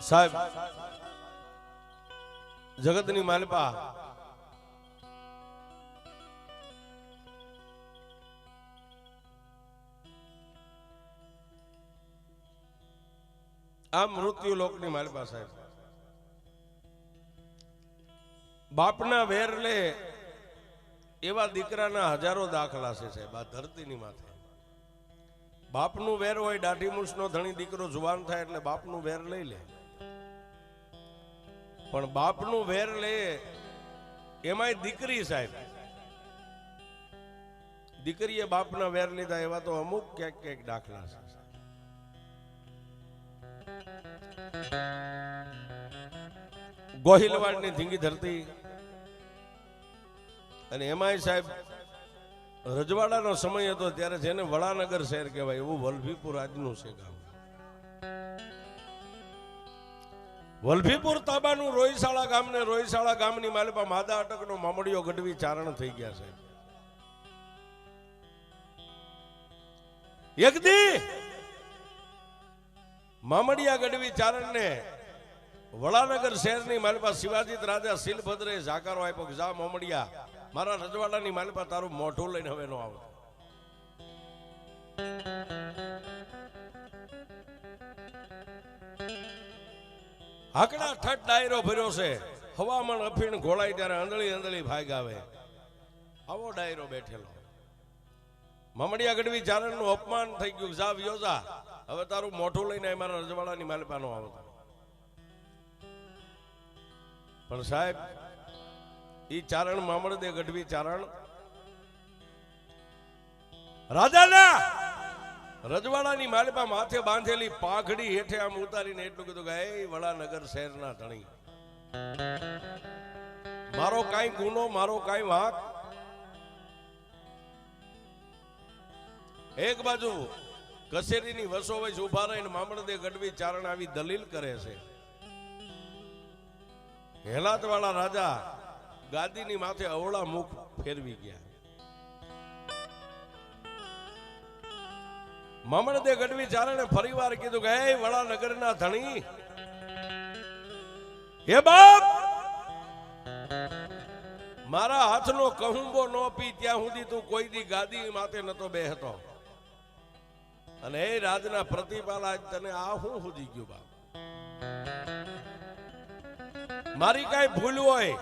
સાહેબ, જગતની માલપા. આ મૃત્યુ લોકની માલપા, સાહેબ. બાપના વેર લે એવા દીકરાના હજારો દાખલા છે, સાહેબ, આ ધરતીની માથે. બાપનું વેર હોય, દાઢી મૂછનો ધણી દીકરો જુવાન થાય એટલે બાપનું વેર લઈ લે. પણ બાપનું વેર લે, એમાંય દીકરી સાહેબ. દીકરીએ બાપના વેર લીધા એવા તો અમુક ક્યાંક ક્યાંક દાખલા છે. ગોહિલવાડની ધીંગી ધરતી. અને એમાંય સાહેબ, રજવાડાનો સમય હતો ત્યારે જેને વડાનગર શહેર કહેવાય, એવું વલભીપુર આજનું છે ગામ. વલભીપુર તાબાનું રોઈશાળા ગામને ગામ ગામની માલિપા માદા અટકનો મામડીઓ ગઢવી ચારણ થઈ ગયા છે. એક દી મામડિયા ગઢવી ચારણને વડાનગર શહેરની માલિપા શિવાજી રાજા શીલભદ્રે જાકારો આપ્યો કે જા મામડિયા, મારા રજવાડાની માલિપા તારું મોઢું લઈને હવે નો આવે હાકડા ઠઠ ડાયરો ભર્યો છે. હવામાન અફીણ ઘોળાય ત્યારે અંદળી અંદળી ભાગ આવે. આવો ડાયરો બેઠેલો. મમડિયા ગઢવી ચારણનું અપમાન થઈ ગયું. જા વ્યોજા હવે તારું મોઢું લઈને મારા રજવાડાની માલિપાનો આવતો પણ સાહેબ, ઈ ચારણ મામડદે ગઢવી ચારણ. રાજાના! રજવાડાની માલપા માથે બાંધેલી પાઘડી હેઠે આમ ઉતારીને એટલું કીધું કે વડાનગર શહેરના ધણી. મારો કઈ ગુનો, મારો કઈ વાંક. એક બાજુ કસેરીની વસો વચ ઊભા રહીને મામડદે ગઢવી ચારણ આવી દલીલ કરે છે. હેલાત વાળા રાજા ગાદીની માથે અવળા મુખ ફેરવી ગયા. મામડદે ગઢવી ચારણે ફરીવાર કીધું કે હે વડાનગરના ધણી. હે બાપ, મારા હાથનો કહુંબો ન પી, ત્યાં સુધી તું કોઈ દી ગાદી માથે નતો બે હતો અને એ રાજના પ્રતિપાલ આજ તને આ હું સુધી ગયું બાપ? મારી કઈ ભૂલ હોય?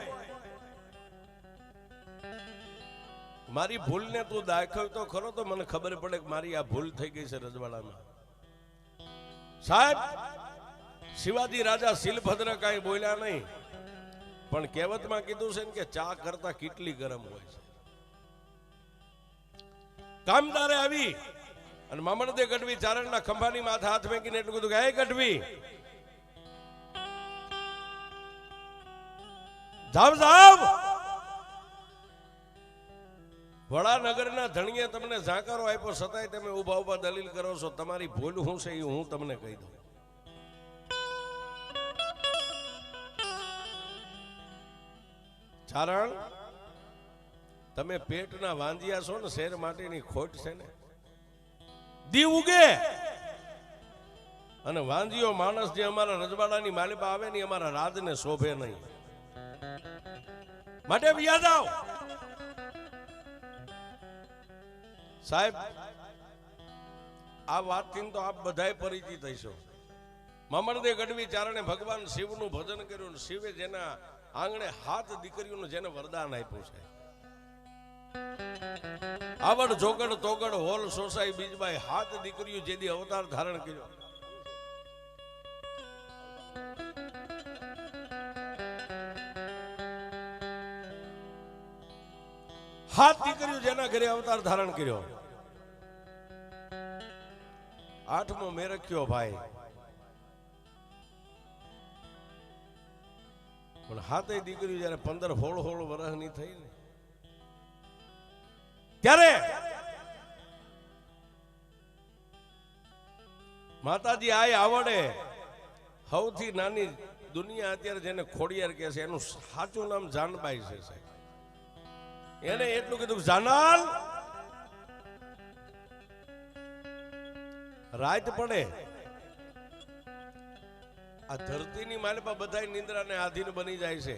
મારી ભૂલને તું દાખલ તો ખરો, તો મને ખબર પડે કે મારી આ ભૂલ થઈ ગઈ છે રજવાડામાં. સાહેબ, શિવાજી રાજા શિલભદ્ર કાંઈ બોલ્યા નહીં, પણ કહેવતમાં કીધું છે કે ચા કરતા કેટલી ગરમ હોય છે. કામદારે આવી અને મામણદે ગઢવી ચારણના ખંભાની માથે હાથ મેકીને એટલું કીધું કે, હે ગઢવી, જાવ જાવ. વડાનગરના ધણીએ તમને ઝાંકારો આપ્યો, છતાંય તમે ઊભા ઊભા દલીલ કરો છો. તમારી ભૂલ શું છે એ હું તમને કહી દઉં. ચારણ, તમે પેટના વાંધિયા છો ને, શેર માટેની ખોટ છે ને? દી ઉગે! અને વાંધિયો માણસ જે અમારા રજવાડાની માલિબા આવે ને અમારા રાજને શોભે નહીં. માટે યાદ આવ. સાહેબ, આ વાતથી તો આપ બધાય પરિચિત હશો મમણદે ગઢવી ચારણે ભગવાન શિવનું ભજન કર્યું શિવે જેના આંગણે હાથ દીકરીઓનું જેને વરદાન આપ્યું છે. આવડ જોગડ તોગડ હોલ સોસાઈ બીજબાઈ હાથ દીકરીઓ જેદી અવતાર ધારણ કર્યો. હાથ દીકરીઓ જેના ઘરે અવતાર ધારણ કર્યો. આઠમો મેરખ્યો ભાઈ. પણ હાથે દીકરીઓ જયારે પંદર હોળ હોળ વર્ષની થઈ ને, ત્યારે માતાજી આય આવડે. સૌથી નાની દુનિયા અત્યારે જેને ખોડિયાર કહે છે, એનું સાચું નામ જાનબાઈ છે સાહેબ. એને એટલું કીધું જાનાલ! રાત પડે. આ ધરતીની માલિપા બધા નિંદ્રાને આધીન બની જાય છે.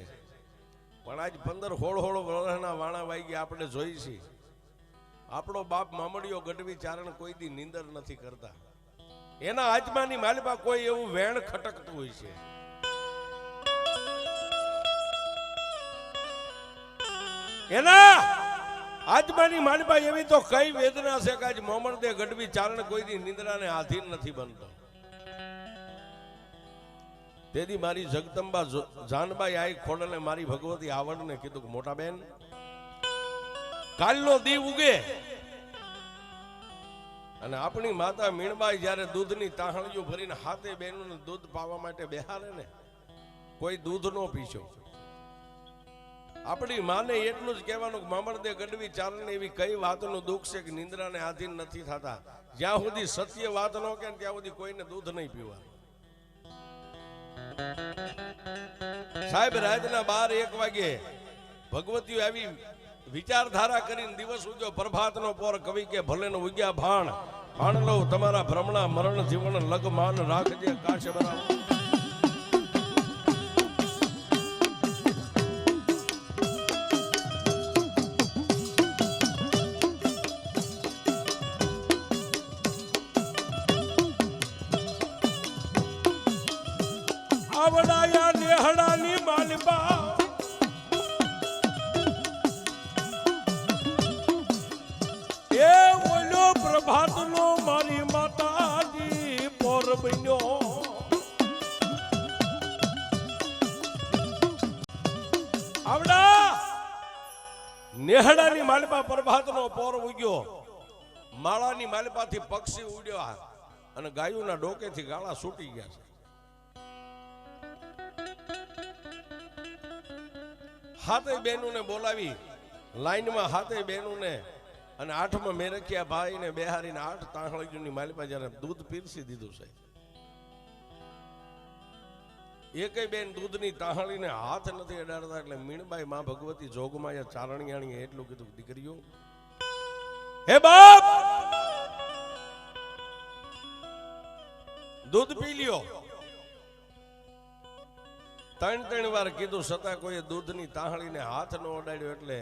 પણ આજ પંદર હોળ હોળ વરહના વાણા વાગી આપણે જોઈ છે આપણો બાપ મામડીઓ ગઢવી ચારણ કોઈ દી નિંદર નથી કરતા. એના આત્માની માલિપા કોઈ એવું વેણ ખટકતું હોય છે. એના આજમાની માનભાઈ એવી તો કઈ વેદના છે કે આજ મોમણદે ગઢવી ચારણ કોઈની નિંદ્રાને આધીન નથી બનતો. તેથી મારી જગદંબા જાનબાઈ આઈ ખોડલે મારી ભગવતી આવડને કીધું કે મોટા બેન, કાલનો દીવ ઉગે. અને આપણી માતા મીણબાઈ જ્યારે દૂધની તાહણીઓ ભરીને હાથે બહેનોને દૂધ પાવા માટે બેહારે ને કોઈ દૂધ નો પીશો. આપણી માને એટલું જ કહેવાનું કે મામરદે ગઢવી ચારણ એવી કઈ વાતનું દુઃખ છે કે નિંદ્રાને આધીન નથી થતા? જ્યાં સુધી સત્ય વાત ન કે ત્યાં સુધી કોઈને દૂધ નહીં પીવા. સાહેબ, રાતના બાર એક વાગે ભગવતીઓ આવી વિચારધારા કરીને દિવસ ઉગ્યો પ્રભાતનો પોર કવિ કે, ભલે નો ઉગ્યા ભાણ ભાણ લો તમારા ભ્રમણા મરણ જીવન લગમાન રાખજે, કાશ બરાબર. આવડાયા દેહડાની માલબા. એ ઓલો પ્રભાતનો મારી માતાજી પોર બન્યો. આવડા! નેહડાની માલપા પ્રભાતનો પોર ઉગ્યો. માળાની માલપાથી પક્ષી ઉડ્યા અને ગાયોના ડોકેથી ગાળા છૂટી ગયા છે. હાથે બહેનોને બોલાવી, લાઈનમાં હાથે બહેનોને અને આઠમાં મેરખિયા ભાઈને બેહારીને આઠ તાંહળીઓની માલિપા જયારે દૂધ પીરસી દીધું છે. એકેય બેન દૂધની તાહળીને હાથ નથી અડાડતા એટલે મીણબાઈ માં ભગવતી જોગમાં ચારણિયાણીએ એટલું કીધું દીકરીઓ, હે બાપ! દૂધ પી લ્યો. ત્રણ ત્રણ વાર કીધું, છતાં કોઈ દૂધની તાહળીને હાથ ન અડાડ્યો એટલે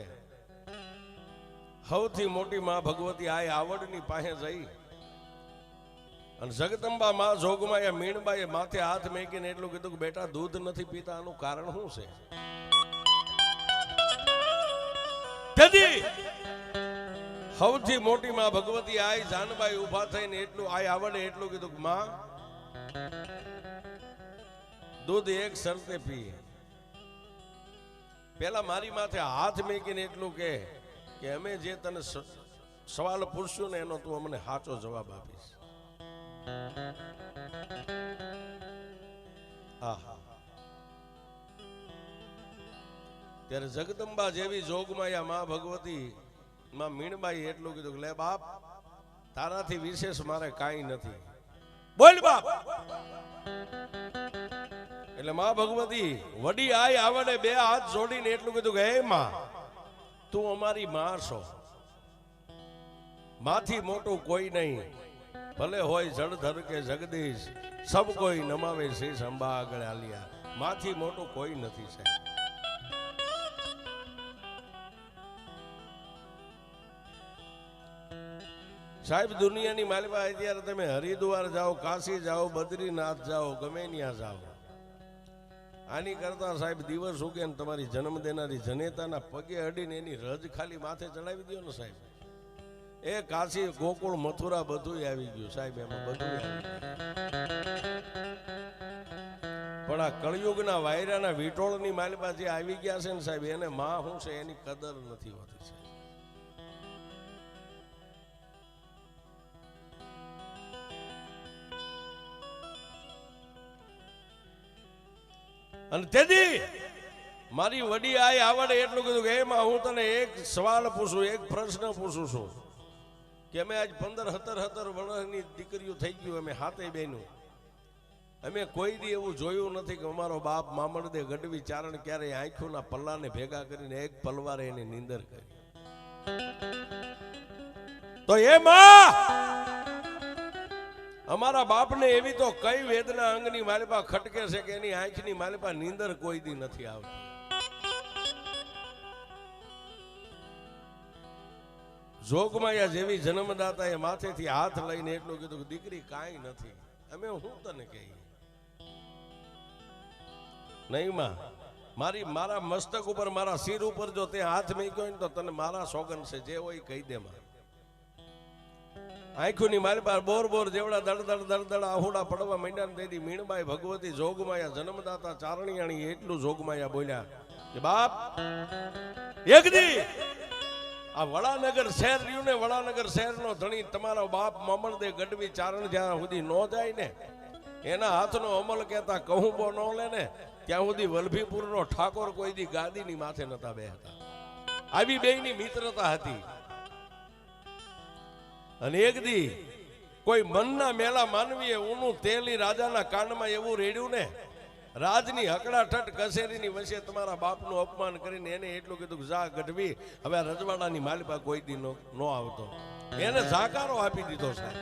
સૌથી મોટી માં ભગવતી આ આવડની પાસે જઈ. અને જગદંબા માં જોગમાં એ મીણબાએ માથે હાથ મેકીને એટલું કીધું કે બેટા, દૂધ નથી પીતા, આનું કારણ શું છે? સૌથી મોટી માં ભગવતી આઈ જાનબાઈ ઊભા થઈને એટલું આય આવડે એટલું કીધું કે માં દૂધ એક શરતે પીએ. પેલા મારી માથે હાથ મેકીને એટલું કે કે અમે જે તને સવાલ પૂછશું ને એનો તું અમને સાચો જવાબ આપીશ. આહા. ત્યારે જગદંબા જેવી જોગમાયા મા ભગવતી, માં મીણબાઈ એટલું કીધું લે બાપ, તારાથી વિશેષ મારે કાંઈ નથી. બોલ બાપ. એટલે માં ભગવતી, વડી આય આવડે, બે હાથ જોડીને એટલું કીધું કે, હે માં, તું અમારી માં છો. માથી મોટું કોઈ નહીં. ભલે હોય જળધર કે જગદીશ, સબ કોઈ નમાવે છે સંભા આગળ આલિયા. માથી મોટું કોઈ નથી, સાહેબ. સાહેબ, દુનિયાની માલિકા અત્યારે તમે હરિદ્વાર જાઓ, કાશી જાઓ, બદ્રીનાથ જાઓ ગમે ત્યાં જાઓ. આની કરતા સાહેબ દિવસ ઉગે ને તમારી જન્મ દેનારી જનેતાના પગે અડીને એની રજ ખાલી માથે ચડાવી દો ને સાહેબ. એ કાશી, ગોકુળ, મથુરા બધું આવી ગયું સાહેબ, એમાં બધું પણ આ કળિયુગના વાયરાના વિટોળની માલમાં જે આવી ગયા છે ને સાહેબ, એને માં શું છે એની કદર નથી હોતી, સાહેબ. અને તેથી મારી વડી આય આવડે એટલું કીધું કે એમાં હું તને એક સવાલ પૂછું, એક પ્રશ્ન પૂછું છું. કે અમે આજ પંદર સત્તર સત્તર વર્ષની દીકરીઓ થઈ ગયું, અમે હાથે બહેનું અમે કોઈ દી એવું જોયું નથી કે અમારો બાપ મામડદે ગઢવી ચારણ ક્યારેય આંખોના પલ્લાને ભેગા કરીને એક પલવારે એની નીંદર કરી. તો એમાં અમારા બાપને એવી તો કઈ વેદના અંગની માલિપા ખટકે છે કે એની આંખની માલિપા નીંદર કોઈ દી નથી આવતી. જોગમાયા જેવી જન્મદાતા એ માથેથી હાથ લઈને એટલું કીધું કે દીકરી કાંઈ નથી. અમે હું તને કહીએ? નહીં માં, મારી, મારા મસ્તક ઉપર, મારા શિર ઉપર જો તે હાથ મૂક્યો ને તો તને મારા સોગન છે, જે હોય કહી દે માં. આંખોની પાસે બોર બોર જેવડા દળ દડ દળ દડ આહુડા પડવા માંડ્યા તેથી મીણબાઈ ભગવતી જોગમાયા, જન્મદાતા ચારણીયાણી એટલું જોગમાયા બોલ્યા કે, બાપ, એક દી આ વડાનગર શહેર રહ્યું ને વડાનગર શહેરનો ધણી તમારો બાપ મમણદે ગઢવી ચારણ જ્યાં સુધી નો જાય ને, એના હાથનો અમલ કહેતા કહું બો ન લે ને, ત્યાં સુધી વલભીપુરનો ઠાકોર કોઈ દી ગાદીની માથે નતા બેહતા. આવી બેયની મિત્રતા હતી. અને એક દી કોઈ મનના મેલા માનવીએ ઊનું તેલી રાજાના કાનમાં એવું રેડ્યું ને, રાજની હકડાઠટ કસેરીની વચ્ચે તમારા બાપનું અપમાન કરીને એને એટલું કીધું કે જા ગઢવી, હવે રજવાડાની માલિપા કોઈ દી ન આવતો. એને જાકારો આપી દીધો સાહેબ.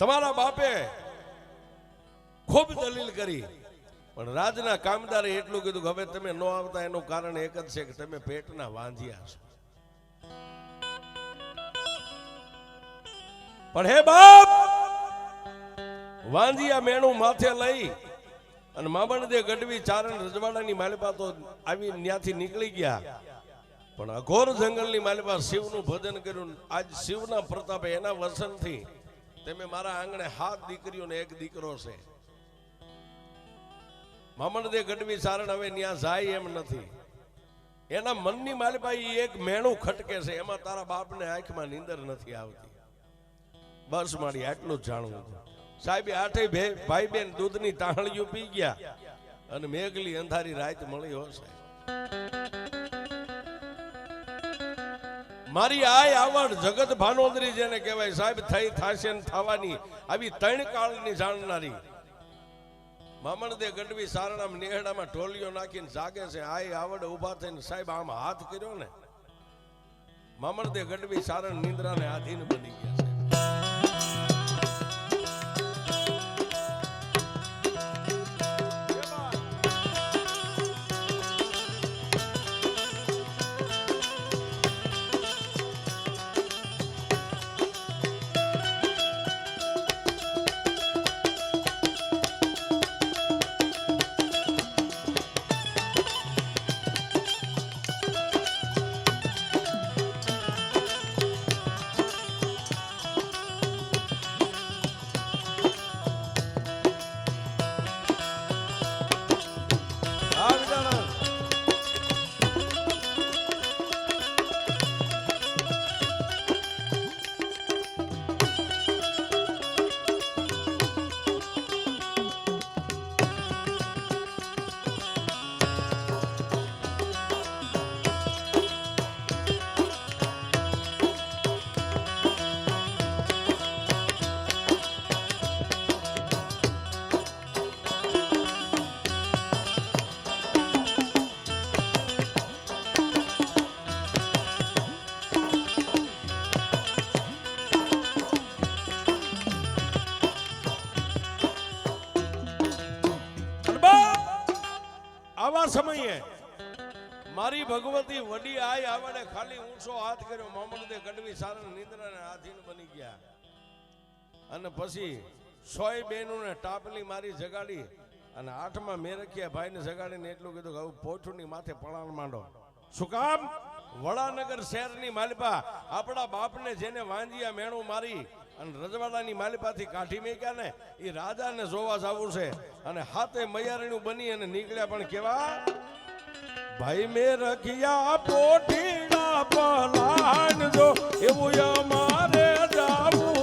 તમારા બાપે ખૂબ દલીલ કરી. પણ રાજના કામદારે એટલું કીધું હવે તમે ન આવતા, એનું કારણ એક જ છે કે તમે પેટના વાંધ્યા છો. પણ હે બાપ, વાંધિયા મેણું માથે લઈ અને મામણદે ગઢવી ચારણ રજવાડાની માલિપા તો આવી ત્યાંથી નીકળી ગયા. પણ અઘોર જંગલની માલિપા શિવનું ભજન કર્યું. આજ શિવના પ્રતાપે એના વસનથી તમે મારા આંગણે હાથ દીકરીઓને એક દીકરો છે. મામણદે ગઢવી સારણ હવે ત્યાં જાય એમ નથી. એના મનની માલિપા ઈ એક મેણું ખટકે છે, એમાં તારા બાપને આંખમાં નીંદર નથી આવતી. બસ મારી આટલું જ જાણવું સાહેબ આઠે ભાઈ બેન દૂધની તાહળીઓ પી ગયા અને મેઘલી અંધારી રાત મળી હશે મારી આય આવડ જગત ભાનોદરી જેને કહેવાય સાહેબ, થઈ થાશે થવાની. આવી ત્રણ કાળની જાણનારી. મામણદે ગઢવી સારણામ નેહડામાં ઢોલિયો નાખીને જાગે છે. આય આવડ ઊભા થઈને સાહેબ આમ હાથ કર્યો ને, મામણદે ગઢવી સારણ નિંદ્રાને આધીન બની મારી ભગવતી વડી આય આવડે ખાલી ઊંચો હાથ કર્યો મોહમ્મદે ગઢવી સારણ નિંદ્રાને આધીન બની ગયા. અને પછી સોય બેનુને ટાપલી મારી જગાડી અને આઠમાં મેરખિયા ભાઈને જગાડીને એટલું કીધું કે હવે પોઠુની માથે પળાણ માંડો. શું કામ? વડાનગર શહેરની માલિપા, આપણા બાપને જેને વાંજિયા મેણું મારી અને રજવાડાની માલિપાથી કાઢી મેક્યા ને એ રાજાને જોવા જવું છે. અને હાથે મયારણું બની અને નીકળ્યા પણ કેવા? ભાઈ મે રખિયા પોઠીના પલાણ જો એવું અમારે જાવું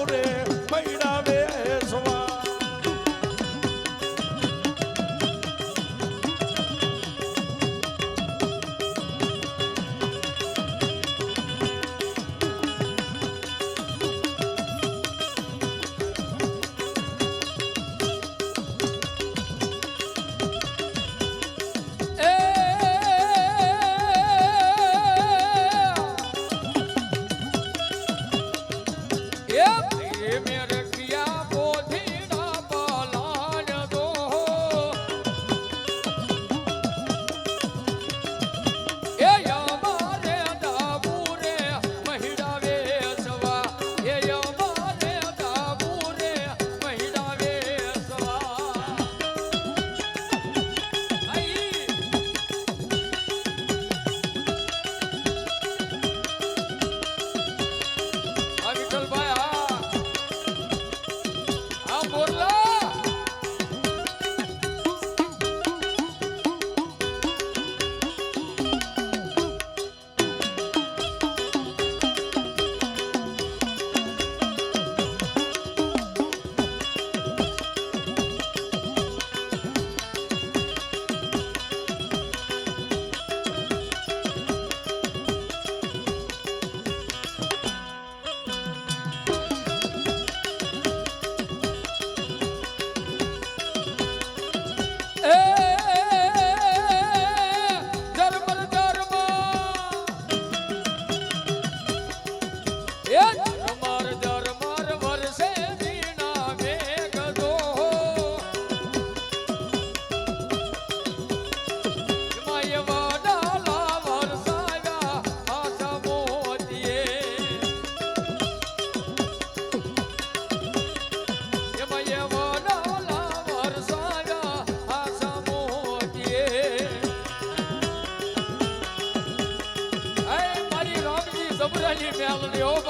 melody over.